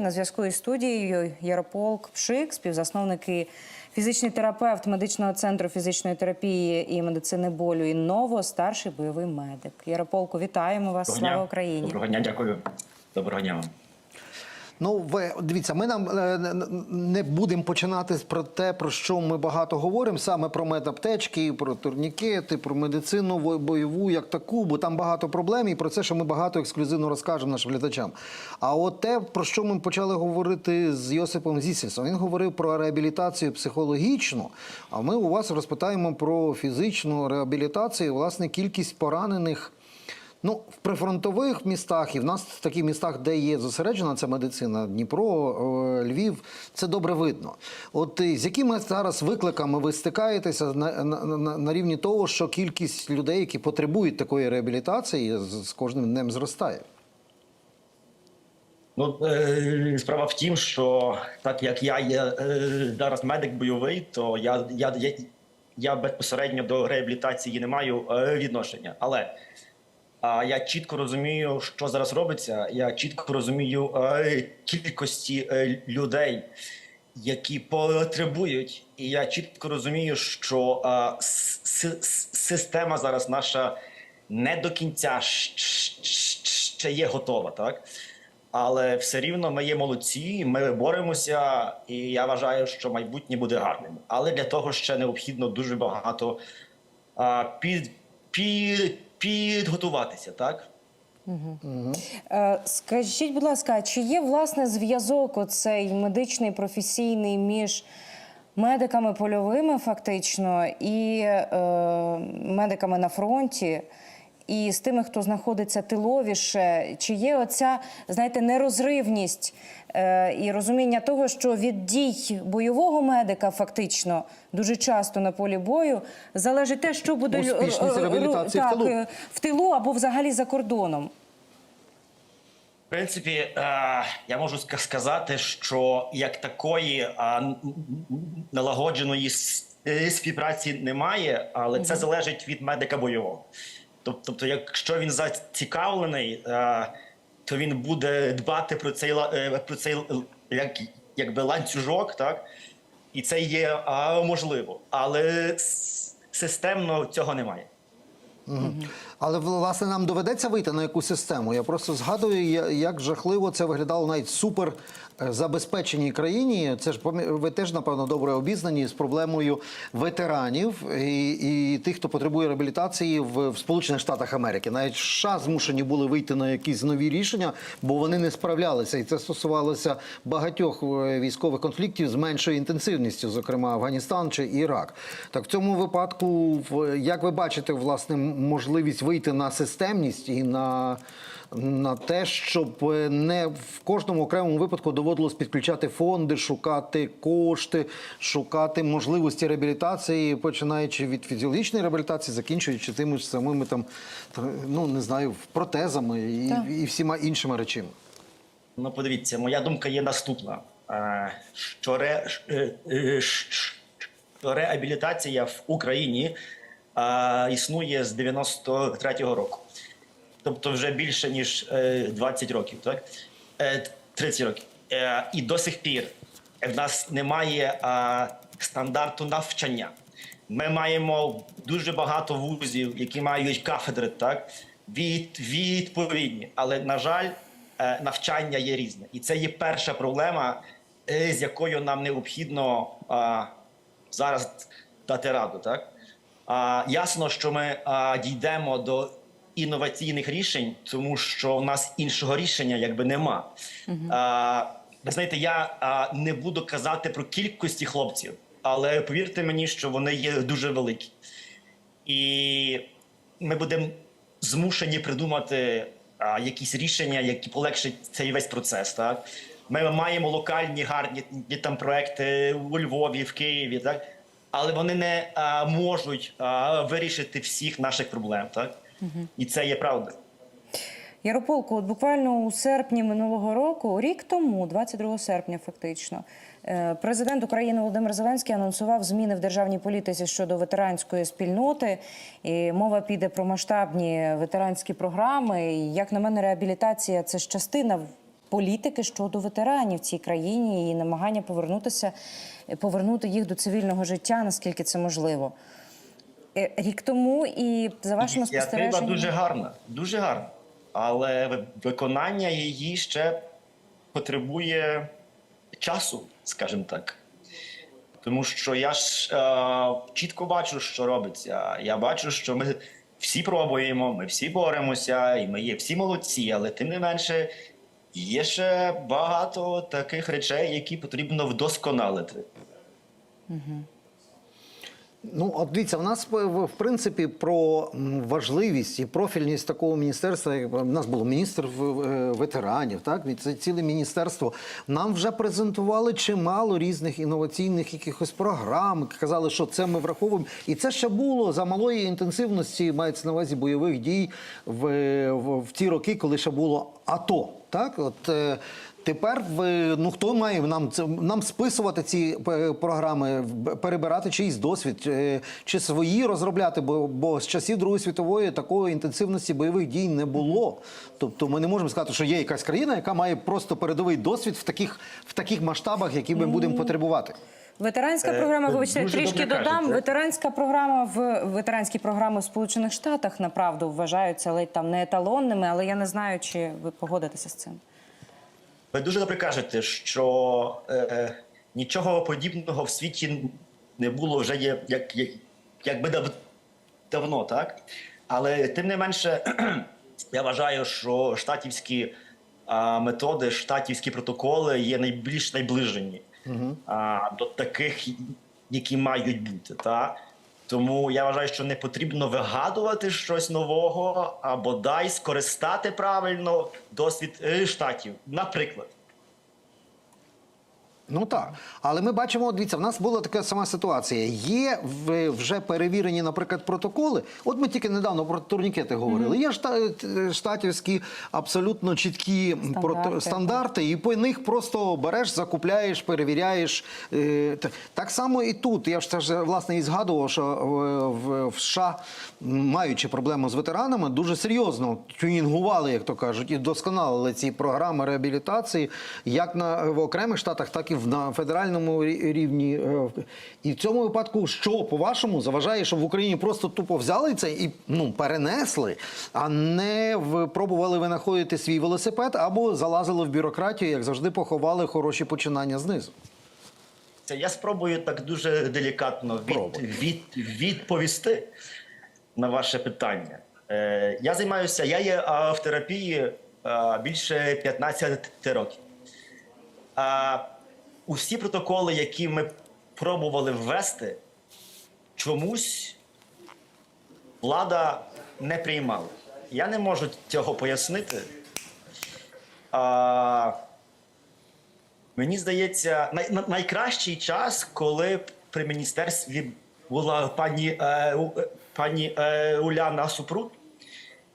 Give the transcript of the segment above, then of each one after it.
На зв'язку із студією Ярополк Пшик, співзасновник і фізичний терапевт медичного центру фізичної терапії і медицини болю «Інново», старший бойовий медик. Ярополку, вітаємо вас! Доброго Слава. Україні! Доброго дня, дякую. Доброго дня вам. Ну, ви дивіться, ми нам е, не будемо починати про те, про що ми багато говоримо, саме про медаптечки, про турнікети, про медицину бойову як таку, бо там багато проблем, і про це, що ми багато ексклюзивно розкажемо нашим глядачам. А от те, про що ми почали говорити з Йосипом Зісісом, він говорив про реабілітацію психологічну. А ми у вас розпитаємо про фізичну реабілітацію, власне, кількість поранених. Ну, в прифронтових містах і в нас в таких містах, де є зосереджена ця медицина, Дніпро, е, Львів, це добре видно. От е, з якими зараз викликами ви стикаєтеся на, на, на, на рівні того, що кількість людей, які потребують такої реабілітації, з, з кожним днем зростає? Ну е, справа в тім, що так як я є зараз медик бойовий, то я, я, я, я безпосередньо до реабілітації не маю відношення. Але а я чітко розумію, що зараз робиться. Я чітко розумію е, кількості е, людей, які потребують, і я чітко розумію, що е, система зараз наша не до кінця ще є готова, так. Але все рівно ми є молодці, ми боремося, і я вважаю, що майбутнє буде гарним. Але для того ще необхідно дуже багато а, під, під, підготуватися, так? Е, Скажіть, будь ласка, чи є власне зв'язок оцей медичний професійний між медиками польовими, фактично, і е, медиками на фронті? І з тими, хто знаходиться тиловіше, чи є оця, знаєте, нерозривність е, і розуміння того, що від дій бойового медика фактично дуже часто на полі бою залежить те, що буде лю- Успішність ру- в тилу. е, в тилу або взагалі за кордоном. В принципі, е, я можу сказати, що як такої е, налагодженої е, співпраці немає, але це залежить від медика бойового. Тоб- Тобто, якщо він зацікавлений, е, то він буде дбати про цей е, про цей як, якби ланцюжок, так і це є можливо, але системно цього немає. Але власне нам доведеться вийти на якусь систему. Я просто згадую, як жахливо це виглядало навіть супер забезпеченій країні. Це ж ви теж напевно добре обізнані з проблемою ветеранів і, і тих, хто потребує реабілітації в, в Сполучених Штатах Америки. Навіть США змушені були вийти на якісь нові рішення, бо вони не справлялися, і це стосувалося багатьох е, військових конфліктів з меншою інтенсивністю, зокрема Афганістан чи Ірак. Так в цьому випадку, як ви бачите, власне, можливість вийти на системність і на, на те, щоб е, не в кожному окремому випадку доводилось підключати фонди, шукати кошти, шукати можливості реабілітації, починаючи від фізіологічної реабілітації, закінчуючи тими ж самими там, ну не знаю, протезами і, Так. і всіма іншими речами. Ну, подивіться, моя думка є наступна: Е, що, ре, е, що реабілітація в Україні існує з 93-го року. Тобто вже більше ніж е, 20 років, так? Е, 30 років. Е, І до сих пір в нас немає е, стандарту навчання. Ми маємо дуже багато вузів, які мають кафедри, так? Від, відповідні. Але, на жаль, е, навчання є різне. І це є перша проблема, е, з якою нам необхідно е, зараз дати раду. Так? А, ясно, що ми а, дійдемо до інноваційних рішень, тому що в нас іншого рішення якби нема. А, ви знаєте, я а, не буду казати про кількості хлопців, але повірте мені, що вони є дуже великі. І ми будемо змушені придумати а, якісь рішення, які полегшать цей весь процес. Так? Ми маємо локальні гарні там проекти у Львові, в Києві, так? але вони не а, можуть а, вирішити всіх наших проблем. Так? І це є правда. Ярополку, от буквально у серпні минулого року, рік тому, 22 серпня, фактично, е, президент України Володимир Зеленський анонсував зміни в державній політиці щодо ветеранської спільноти. І мова піде про масштабні ветеранські програми. І, як на мене, реабілітація це ж частина політики щодо ветеранів в цій країні і намагання повернутися, повернути їх до цивільного життя, наскільки це можливо. Е, Рік тому і за вашими Ініціатива спостереженнями... дуже гарна, дуже гарна. Але виконання її ще потребує часу, скажімо так. Тому що я ж е, чітко бачу, що робиться. Я бачу, що ми всі пробуємо, ми всі боремося, і ми є всі молодці, але тим не менше є ще багато таких речей, які потрібно вдосконалити. Ну, от дивіться, в нас в принципі про важливість і профільність такого міністерства. як В нас було міністр е, ветеранів, так це ціле міністерство. Нам вже презентували чимало різних інноваційних якихось програм. Казали, що це ми враховуємо. І це ще було за малої інтенсивності, мається на увазі бойових дій в, в, в ті роки, коли ще було АТО. Так, от е, Тепер ви ну хто має нам це нам списувати ці е, програми, перебирати чийсь досвід е, чи свої розробляти? Бо, бо з часів Другої світової такої інтенсивності бойових дій не було. Тобто ми не можемо сказати, що є якась країна, яка має просто передовий досвід в таких в таких масштабах, які ми будемо потребувати. Ветеранська Е, програма, ви вибачте, трішки додам. кажете. Ветеранська програма в ветеранські програми в Сполучених Штатах направду вважаються ледь там не еталонними, але я не знаю, чи ви погодитеся з цим. Ви дуже добре кажете, що е, нічого подібного в світі не було вже є, як, як, якби дав, давно, так? Але тим не менше, я вважаю, що штатівські а, методи, штатівські протоколи є найбільш найближені а, до таких, які мають бути. Так? Тому я вважаю, що не потрібно вигадувати щось нового, або дай скористати правильно досвід е, штатів. Наприклад, Ну так, але ми бачимо, дивіться, в нас була така сама ситуація. Є вже перевірені, наприклад, протоколи. От ми тільки недавно про турнікети говорили. Є шта- штатівські абсолютно чіткі Стандарти. стандарти, і по них просто береш, закупляєш, перевіряєш. Е, Так само і тут. Я ж власне і згадував, що в, в, в США, маючи проблему з ветеранами, дуже серйозно тюнінгували, як то кажуть, і досконалили ці програми реабілітації, як на в окремих штатах, так і в на федеральному рівні. Е, І в цьому випадку, що по-вашому заважає, щоб в Україні просто тупо взяли це і ну перенесли, а не пробували винаходити свій велосипед або залазили в бюрократію, як завжди поховали хороші починання знизу. Це я спробую так дуже делікатно від, від, відповісти на ваше питання. Е, я займаюся, я є в терапії а, більше 15 років. А усі протоколи, які ми пробували ввести, чомусь влада не приймала. Я не можу цього пояснити. А, Мені здається, най, найкращий час, коли при міністерстві була пані, е, е, пані е, Уляна Супрут.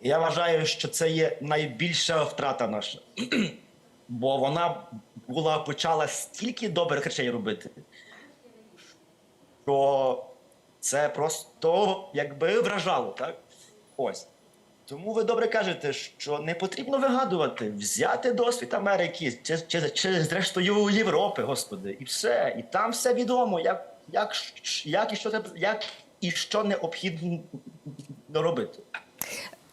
Я вважаю, що це є найбільша втрата наша. Бо вона була почала стільки добрих речей робити, що це просто якби вражало, так? Ось. Тому ви добре кажете, що не потрібно вигадувати, взяти досвід Америки чи, чи, чи зрештою Європи, господи, і все. І там все відомо, як, як, як, і, що, як і що необхідно робити.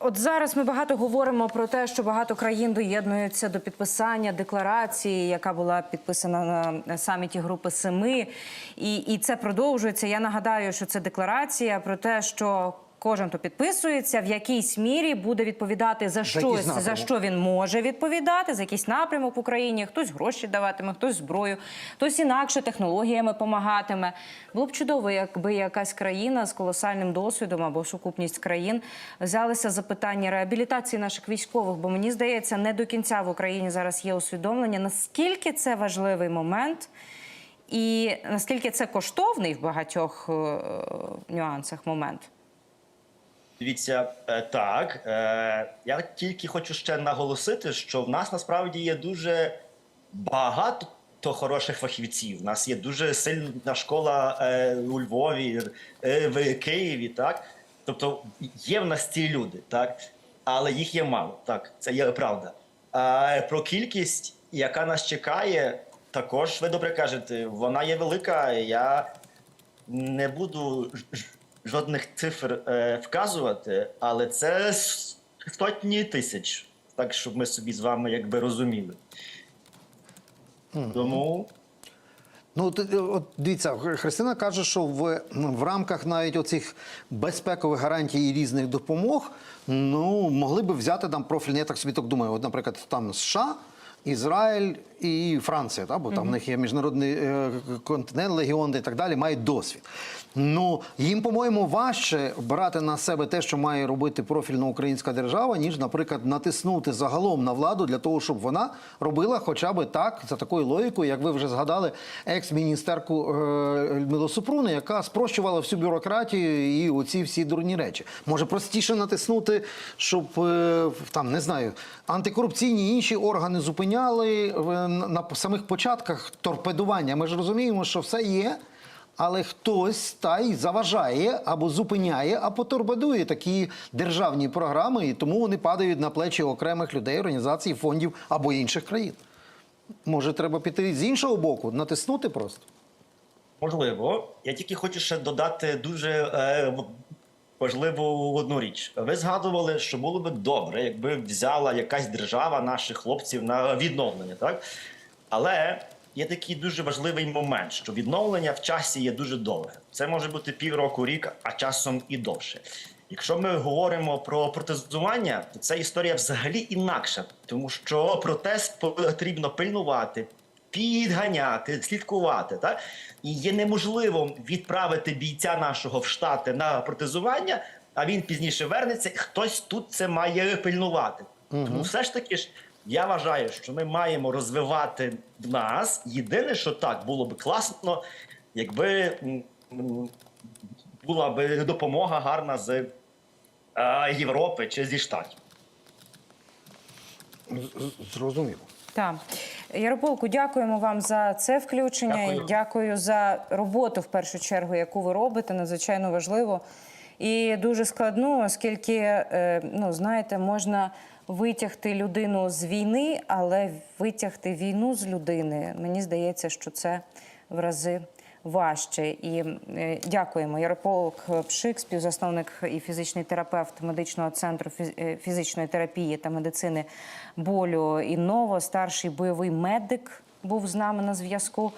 От зараз ми багато говоримо про те, що багато країн доєднуються до підписання декларації, яка була підписана на саміті Групи Семи, і, і це продовжується. Я нагадаю, що це декларація про те, що. Кожен, хто підписується, в якійсь мірі буде відповідати за якийсь щось, за що він може відповідати, за якийсь напрямок в Україні. Хтось гроші даватиме, хтось зброю, хтось інакше технологіями помагатиме. Було б чудово, якби якась країна з колосальним досвідом або сукупність країн взялися за питання реабілітації наших військових. Бо мені здається, не до кінця в Україні зараз є усвідомлення, наскільки це важливий момент. І наскільки це коштовний в багатьох е, нюансах момент. Дивіться, е, так. Е, я тільки хочу ще наголосити, що в нас насправді є дуже багато хороших фахівців. У нас є дуже сильна школа е, у Львові, в Києві, так. Тобто є в нас ці люди, так, але їх є мало. Так, це є правда. А про кількість, яка нас чекає, також ви добре кажете, вона є велика. Я не буду жодних цифр е, вказувати, але це сотні тисяч. Так, щоб ми собі з вами якби розуміли. Тому Ну, от, дивіться, Христина каже, що в, ну, в рамках навіть оцих безпекових гарантій і різних допомог, ну, могли би взяти там профільні, я так собі так думаю, от, наприклад, там США, Ізраїль і Франція, та, бо там в них є міжнародний е, континент, легіони і так далі, мають досвід. Ну, їм, по-моєму, важче брати на себе те, що має робити профільна українська держава, ніж, наприклад, натиснути загалом на владу для того, щоб вона робила хоча б так, за такою логікою, як ви вже згадали, екс-міністерку е, Людмилу Супруну, яка спрощувала всю бюрократію і оці всі дурні речі. Може простіше натиснути, щоб е, там не знаю, антикорупційні інші органи зупиняли е, на, самих початках торпедування. Ми ж розуміємо, що все є. Але хтось та й заважає або зупиняє, або торпедує такі державні програми, і тому вони падають на плечі окремих людей, організацій, фондів або інших країн. Може, треба піти з іншого боку, натиснути просто. Можливо, я тільки хочу ще додати дуже е, важливу одну річ. Ви згадували, що було би добре, якби взяла якась держава наших хлопців на відновлення, так? Але є такий дуже важливий момент, що відновлення в часі є дуже довге. Це може бути півроку, рік, а часом і довше. Якщо ми говоримо про протезування, то ця історія взагалі інакша, тому що протест потрібно пильнувати, підганяти, слідкувати. Так? І є неможливо відправити бійця нашого в штати на протезування, а він пізніше вернеться, і хтось тут це має пильнувати. Тому все ж таки ж я вважаю, що ми маємо розвивати нас. Єдине, що так було б класно, якби була б допомога гарна з е, Європи чи зі Штатів. Зрозуміло. Так. Ярополку, дякуємо вам за це включення. Дякую. Дякую за роботу в першу чергу, яку ви робите. Надзвичайно важливо і дуже складно, оскільки, е, ну знаєте, можна витягти людину з війни, але витягти війну з людини, мені здається, що це в рази важче. І е, дякуємо. Ярополк Пшик, співзасновник і фізичний терапевт медичного центру е, фізичної терапії та медицини болю і ново, старший бойовий медик був з нами на зв'язку.